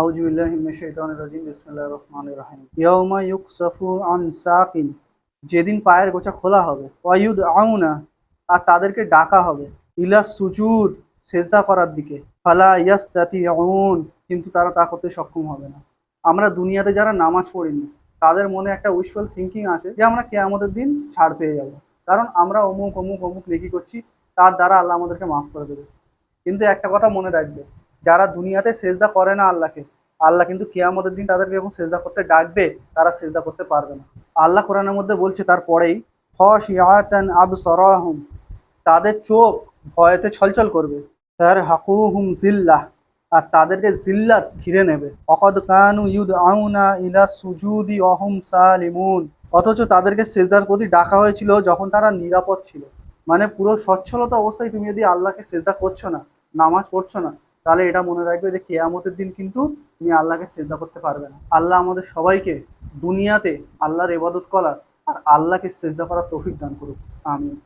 আউযু বিল্লাহি মিনাশ শাইতানির রাজিম, বিসমিল্লাহির রহমানির রহিম। ইয়াউমা ইউকসাফু আন সাকিন, যেদিন পায়ের গোছা খোলা হবে ওয়ায়ুদ আউনা আর তাদেরকে ডাকা হবে, ইলা সুজুদ, সেজদা করার দিকে। ফালা ইয়াস্তাতি আউন কিন্তু তারা তা করতে সক্ষম হবে না। আমরা দুনিয়াতে যারা নামাজ পড়িনি, তাদের মনে একটা উইশফুল থিঙ্কিং আছে যে আমরা কে আমাদের দিন ছাড় পেয়ে যাব। কারণ আমরা অমুক অমুক অমুক নেকি করছি, তার দ্বারা আল্লাহ আমাদেরকে মাফ করে দেবে। কিন্তু একটা কথা মনে রাখবে যারা দুনিয়াতে সেজদা করে না আল্লাহকে, আল্লাহ কিন্তু কিয়ামতের দিন তাদেরকে যখন সেজদা করতে ডাকবে, তারা সেজদা করতে পারবে না। আল্লাহ কোরআনের মধ্যে বলছে, তারপরেই ফশিয়াতান আবসারাহুম, তাদের চোখ ভয়েতে ছলছল করবে। তার হাকু হুম জিল্লাহ আর তাদেরকে জিল্লাত ঘিরে নেবে। অকদ কানু ইউদ আউনা ইলা সুজুদি অহম সালিমুন, অথচ তাদেরকে সেজদার প্রতি ডাকা হয়েছিল যখন তারা নিরাপদ ছিল। মানে পুরো সচ্ছলতা অবস্থায় তুমি যদি আল্লাহকে সেজদা করছ না, নামাজ পড়ছো না তাহলে এটা মনে রাখবে যে কেয়ামতের দিন কিন্তু তুমি আল্লাহকে শ্রদ্ধা করতে পারবে না। আল্লাহ আমাদের সবাইকে দুনিয়াতে আল্লাহর ইবাদত করার আর আল্লাহকে শ্রদ্ধা করার তৌফিক দান করুক। আমিন।